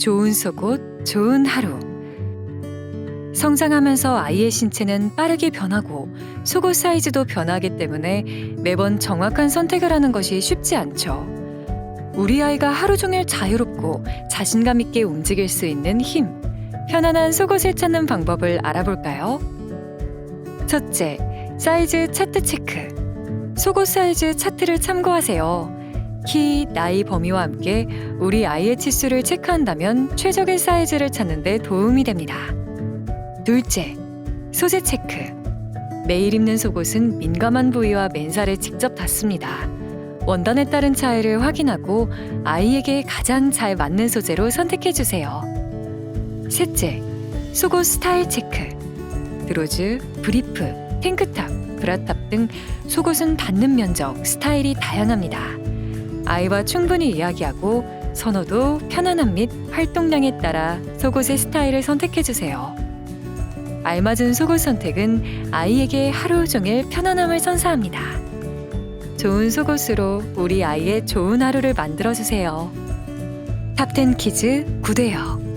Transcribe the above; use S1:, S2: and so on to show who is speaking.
S1: 좋은 속옷, 좋은 하루. 성장하면서 아이의 신체는 빠르게 변하고 속옷 사이즈도 변하기 때문에 매번 정확한 선택을 하는 것이 쉽지 않죠. 우리 아이가 하루 종일 자유롭고 자신감 있게 움직일 수 있는 힘, 편안한 속옷을 찾는 방법을 알아볼까요? 첫째, 사이즈 차트 체크. 속옷 사이즈 차트를 참고하세요. 키, 나이 범위와 함께 우리 아이의 치수를 체크한다면 최적의 사이즈를 찾는 데 도움이 됩니다. 둘째, 소재 체크. 매일 입는 속옷은 민감한 부위와 맨살에 직접 닿습니다. 원단에 따른 차이를 확인하고 아이에게 가장 잘 맞는 소재로 선택해 주세요. 셋째, 속옷 스타일 체크. 드로즈, 브리프, 탱크탑, 브라탑 등 속옷은 닿는 면적, 스타일이 다양합니다. 아이와 충분히 이야기하고 선호도, 편안함 및 활동량에 따라 속옷의 스타일을 선택해 주세요. 알맞은 속옷 선택은 아이에게 하루 종일 편안함을 선사합니다. 좋은 속옷으로 우리 아이의 좋은 하루를 만들어 주세요. 탑10 키즈 구대여